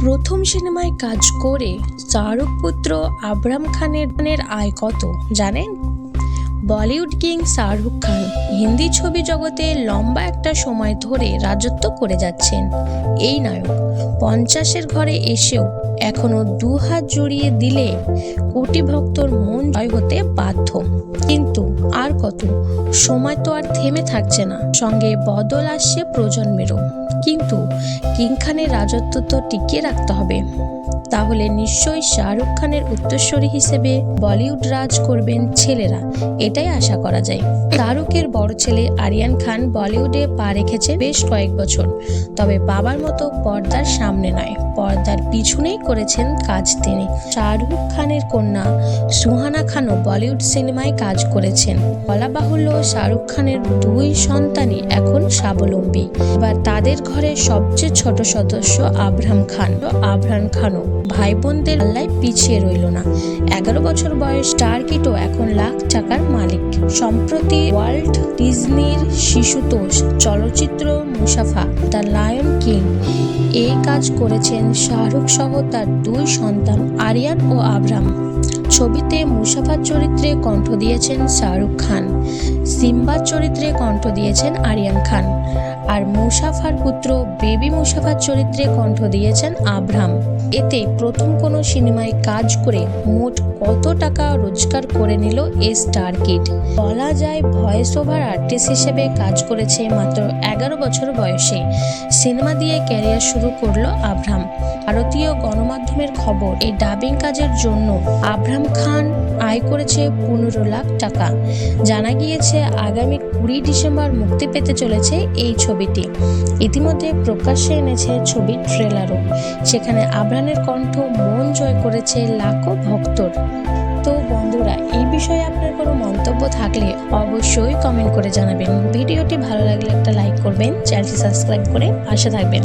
প্রথম সিনেমায় কাজ করে শাহরুখ পুত্র আবরাম খানের আয় কত জানেন? বলিউড কিং শাহরুখ খান হিন্দি ছবি জগতে লম্বা একটা সময় ধরে রাজত্ব করে যাচ্ছেন। এই নায়ক পঞ্চাশের ঘরে এসেও এখনও দু হাত জড়িয়ে দিলে কোটি ভক্তর মন জয় হতে বাধ্য। কিন্তু আর কত, সময় তো আর থেমে থাকছে না। সঙ্গে বদল আসছে প্রজন্মেরও। কিন্তু কিং খানের রাজত্ব তো টিকিয়ে রাখতে হবে। তাহলে নিশ্চয়ই শাহরুখ খানের উত্তরস্বরী হিসেবে বলিউড রাজ করবেন ছেলেরা। এটাই আশা করা যায়। শাহরুখের বড় ছেলে আরিয়ান খান বলিউডে পা রেখেছে বেশ কয়েক বছর, তবে বাবার মতো পর্দার সামনে নয়। পর্দার পিছনেই করেছেন কাজ তিনি। শাহরুখ খানের কন্যা সুহানা খানও বলিউড সিনেমায় কাজ করেছেন। বলা বাহুল্য শাহরুখ খানের দুই সন্তানই এখন স্বাবলম্বী। এবার তাদের ঘরে সবচেয়ে ছোট সদস্য আব্রাহাম খান। আবরান খানও ভাই বোনদের আল্লায় পিছিয়ে রইল না। এগারো বছর বয়স টার্কিটও এখন লাখ টাকার মালিক। সম্প্রতি ওয়ার্ল্ড ডিজনির শিশুতোষ চলচ্চিত্র মুসাফা দ্য লায়ন এই কাজ করেছেন শাহরুখ সহ তার দুই সন্তান আরিয়ান ও আবরাম। ছবিতে মুসাফার চরিত্রে কণ্ঠ দিয়েছেন শাহরুখ খান, সিম্বার চরিত্রে কণ্ঠ দিয়েছেন আরিয়ান খান, আর মুসাফার পুত্র বেবি মুসাফার চরিত্রে কণ্ঠ দিয়েছেন আব্রাম। এতে প্রথম কোনো সিনেমায় কাজ করে মোট কত টাকা রোজগার করে নিল এ স্টার কিড? বলা যায় ভয়েস ওভার আর্টিস্ট হিসেবে কাজ করেছে মাত্র এগারো বছর বয়সে। সিনেমা দিয়ে ক্যারিয়ার শুরু করল আব্রাম। ভারতীয় গণমাধ্যমের খবর, এই ডাবিং কাজের জন্য আব্রাম খান আয় করেছে পনেরো লাখ টাকা। জানা গিয়েছে, আগামী কুড়ি ডিসেম্বর মুক্তি পেতে চলেছে এই ছবিটি। ইতিমধ্যে প্রকাশ্যে এনেছে ছবির ট্রেলারও। সেখানে আবরানের কণ্ঠ মন জয় করেছে লাখো ভক্তর। তো বন্ধুরা, এই বিষয়ে আপনার কোনো মন্তব্য থাকলে অবশ্যই কমেন্ট করে জানাবেন। ভিডিওটি ভালো লাগলে একটা লাইক করবেন, চ্যানেলটি সাবস্ক্রাইব করে পাশে থাকবেন।